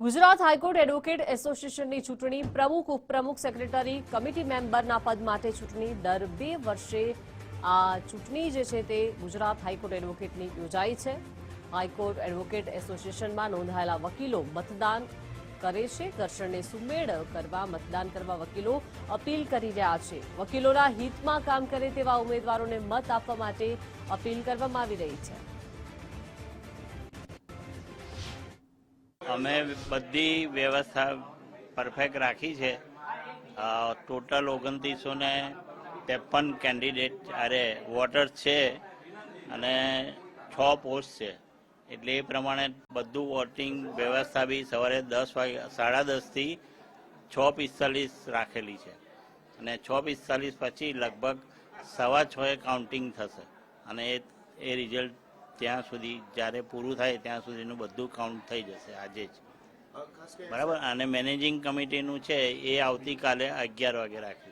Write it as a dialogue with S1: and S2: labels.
S1: Gujarat high court advocate એસોસિએશનની ચૂંટણી, પ્રમુખ, ઉપપ્રમુખ, સેક્રેટરી, કમિટી મેમ્બરના પદ માટે ચૂંટણી દર બે વર્ષે આ ચૂંટણી જે છે તે ગુજરાત હાઈકોર્ટ એડવોકેટની યોજાઈ છે. હાઈકોર્ટ એડવોકેટ એસોસિએશનમાં નોંધાયેલા વકીલો મતદાન કરે છે. ઘર્ષણને સુમેળ કરવા, મતદાન કરવા વકીલો અપીલ કરી રહ્યા છે. વકીલોના હિતમાં કામ કરે તેવા ઉમેદવારોને મત આપવા માટે અપીલ કરવામાં આવી રહી છે.
S2: અમે બધી વ્યવસ્થા પરફેક્ટ રાખી છે. ટોટલ ઓગણત્રીસો ને ત્રેપન કેન્ડિડેટ અરે વોટર્સ છે અને છ પોસ્ટ છે. એટલે એ પ્રમાણે બધું વોટિંગ વ્યવસ્થા બી સવારે દસ વાગે, સાડા દસથી છ પિસ્તાલીસ રાખેલી છે. અને છ પિસ્તાલીસ પછી લગભગ સવા છ એ કાઉન્ટિંગ થશે. અને એ એ રિઝલ્ટ ત્યાં સુધી જ્યારે પૂરું થાય ત્યાં સુધીનું બધું કાઉન્ટ થઈ જશે આજે જ. બરાબર? અને મેનેજિંગ કમિટીનું છે એ આવતીકાલે અગિયાર વાગે રાખ્યું